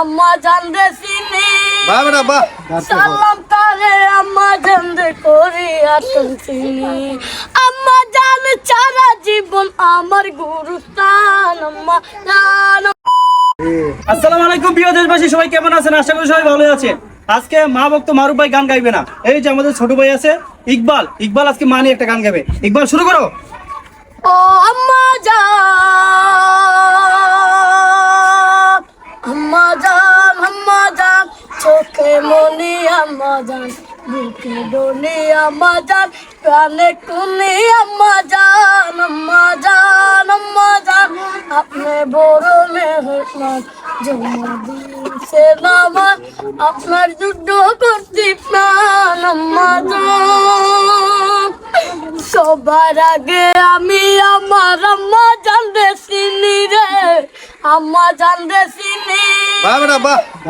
আম্মা চিনি। বাহ বেটা বাহ সালাম তারে আম্মা করি আতন চিনি। আম্মা জান সারা জীবন আমার গুরুস্থান আম্মা জান। আসসালামু আলাইকুম প্রিয় দেশবাসী সবাই কেমন আছেন? আশা করি সবাই ভালো আছেন। আজকে মা ভক্ত মারুফ ভাই গান গাইবে না। এই যে আমাদের ছোট ভাই আছে ইকবাল। ইকবাল আজকে মা নিয়ে একটা গান গাইবে। ইকবাল শুরু করো। ও আম্মা জান। চোখে মনি আম্মা বুকে ডলি আম্মা জান কানে কুনি আম্মা জান আম্মা জান আম্মা জান আপনি বড় মেহমান জমা দিয়েছে আপনার যুদ্ধ করতে প্রাণ আম্মা জান সবার আগে আমি আমার আম্মা জানতে চিনি রে আম্মা জানতে চিনি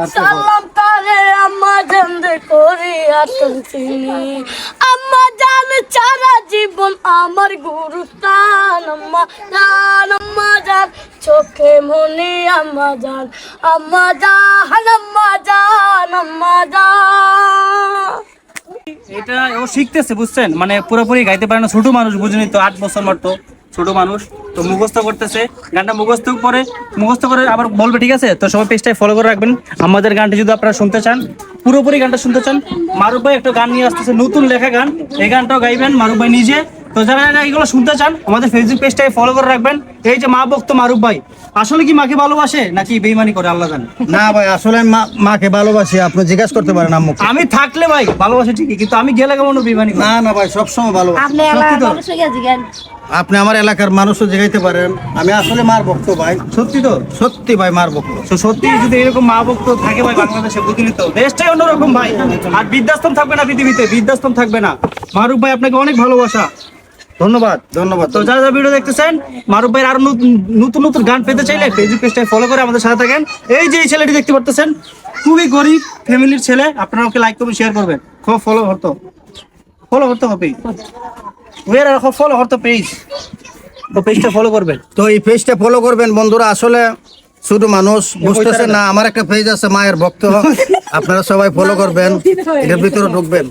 সালাম তারে আম্মা জানতে করি আতন চিনি। আম্মা জান সারা জীবন আমার গুরুস্থান আম্মা জান জান, চোখে মনি আম্মা জান। আম্মা জান আম্মা জান আম্মা জান। এটা ও শিখতেছে, বুঝছেন? মানে পুরোপুরি গাইতে পারে না, ছোট মানুষ, বুঝিনি তো, আট বছর মাত্র ছোট মানুষ। তো মুখস্থ করতেছে গানটা মুখস্থ করে মুখস্থ করে আবার বলবে ঠিক আছে? তো সবাই পেজটাই ফলো করে রাখবেন। আমাদের গানটা যদি আপনারা শুনতে চান পুরোপুরি গানটা শুনতে চান মারুফ ভাই একটা গান নিয়ে আসতেছে নতুন লেখা গান। এই গানটাও গাইবেন মারুফ ভাই নিজে। তো যারা যারা এগুলো শুনতে চান আমাদের ফেসবুক পেজটাই ফলো করে রাখবেন। এই যে মা ভক্ত মারুফ ভাই আসলে কি মাকে ভালোবাসে নাকি বেইমানি করে আল্লাহ জানে? না ভাই আসলে মাকে ভালোবাসি আপনি জিজ্ঞাসা করতে পারেন আম্মুকে। আমি থাকলে ভাই ভালোবাসে ঠিকই কিন্তু আমি গেলে কেমন বেইমানি না না ভাই সবসময় ভালো আপনি সত্যি তো? আপনি আমার এলাকার মানুষও জিগাইতে পারেন। আমি আসলে মার ভক্ত ভাই। সত্যি তো? সত্যি ভাই, মার ভক্ত। তো সত্যি যদি এরকম মা ভক্ত থাকে ভাই বাংলাদেশে তো? দেশটাই অন্যরকম ভাই। আর বৃদ্ধাশ্রম থাকবে না পৃথিবীতে, বৃদ্ধাশ্রম থাকবে না। মারুফ ভাই আপনাকে অনেক ভালোবাসা। ধন্যবাদ ধন্যবাদ। তো যারা যারা ভিডিও দেখতেছেন, মারুফ ভাইয়ের আরও নতুন নতুন নতুন গান পেতে চাইলে ফেসবুক পেজটাই ফলো করে আমাদের সাথে থাকেন। এই যে এই ছেলেটি দেখতে পারতেছেন, খুবই গরিব ফ্যামিলির ছেলে। আপনারা ওকে লাইক করবেন শেয়ার করবেন। খুব ফলো করতো ফলো করতে হবে ওয়ের আর ফলো করতে পেজ তো পেজটা ফলো করবেন। তো এই পেজটা ফলো করবেন বন্ধুরা আসলে শুধু মানুষ বুঝতেছে না আমার একটা পেজ আছে মায়ের ভক্ত। আপনারা সবাই ফলো করবেন এটার ভিতরে ঢুকবেন।